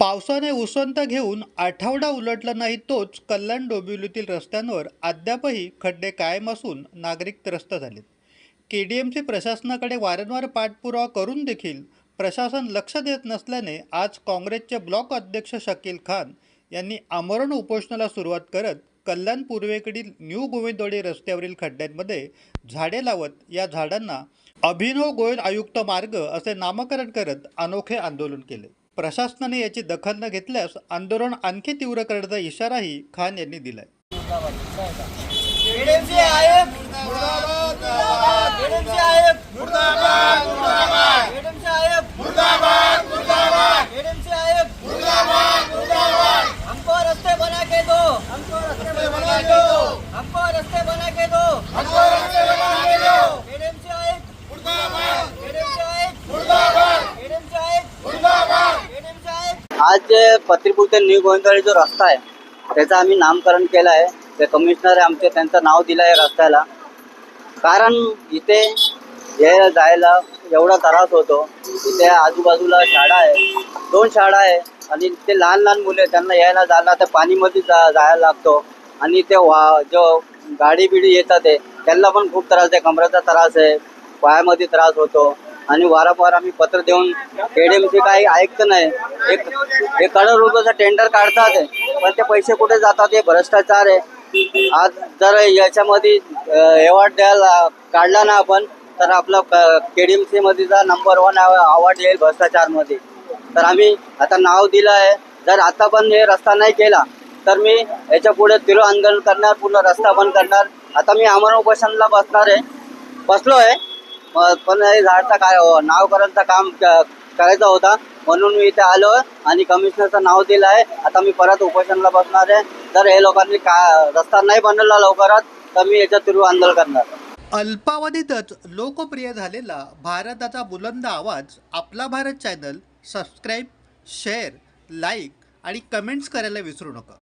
पावसाने उसंत घेऊन आठवडा उलटला नाही तोच कल्याण डोंबिवलीतील रस्त्यांवर अद्यापही खड्डे कायम असून नागरिक त्रस्त झालेत. के डी एमसी प्रशासनाकडे वारंवार पाठपुरावा करून देखील प्रशासन लक्ष देत नसल्याने आज काँग्रेसचे ब्लॉक अध्यक्ष शकील खान यांनी आमरण उपोषणाला सुरुवात करत कल्याण पूर्वेकडील न्यू गोविंदवाडी रस्त्यावरील खड्ड्यांमध्ये झाडे लावत या झाडांना अभिनव गोयल आयुक्त मार्ग असे नामकरण करत अनोखे आंदोलन केले. प्रशासनाने याची दखल न घेतल्यास आंदोलन आणखी तीव्र करण्याचा इशाराही खान यांनी दिलाय एडीएमसी आहे एडीएमसी आहे एडीएमसी आहे एडीएमसी आहे हमको रास्ते बना के दो हमको रास्ते बना के दो हमको रास्ते बना के दो हमको रास्ते बना के दो एडीएमसी आहे एडीएमसी आहे एडीएमसी आहे एडीएमसी आहे आज जे पत्रीपूर ते न्यू गोविंदवाडी जो रस्ता आहे त्याचं आम्ही नामकरण केलं आहे. ते कमिशनर आहे आमचे त्यांचं नाव दिलं आहे रस्त्याला. कारण इथे यायला जायला एवढा त्रास होतो. इथे आजूबाजूला शाळा आहे. दोन शाळा आहे. आणि ते लहान लहान मुले त्यांना यायला जायला त्या पाणीमध्ये जा जायला लागतो. आणि ते वा जो गाडी बिडी येतात ते त्यांना पण खूप त्रास आहे. कमरेचा त्रास आहे. पायामध्ये त्रास होतो. आणि वारंवार आम्ही पत्र देऊन एडीएमसी काही ऐकत नाही. एक एक करोड रुपयाचं टेंडर काढतात. आहे, पण ते पैसे कुठे जातात हे भ्रष्टाचार आहे. आज जर याच्यामध्ये अवॉर्ड द्यायला काढला ना आपण तर आपला केडीएमसी मध्येचा नंबर वन अवॉर्ड येईल भ्रष्टाचारमध्ये. तर आम्ही आता नाव दिलं आहे. जर आता पण हे रस्ता नाही केला तर मी याच्यापुढे तिरो आंदोलन करणार पूर्ण रस्ता बंद करणार. आता मी आमरण उपोषणला बसणार आहे. बसलो आहे. पण हे झाडचा काय हो, नावकरणचं काम करायचा होता. म्हणून मी इथे आलो आणि कमिशनरचं नाव दिलं आहे. आता मी परत उपोषणाला बसणार आहे. जर हे लोकांनी का रस्ता नाही बनवला लवकरात तर मी याच्या तीव्र आंदोलन करणार. अल्पावधीतच लोकप्रिय झालेला भारताचा बुलंद आवाज आपला Bharat channel subscribe share like आणि कमेंट्स करायला विसरू नका.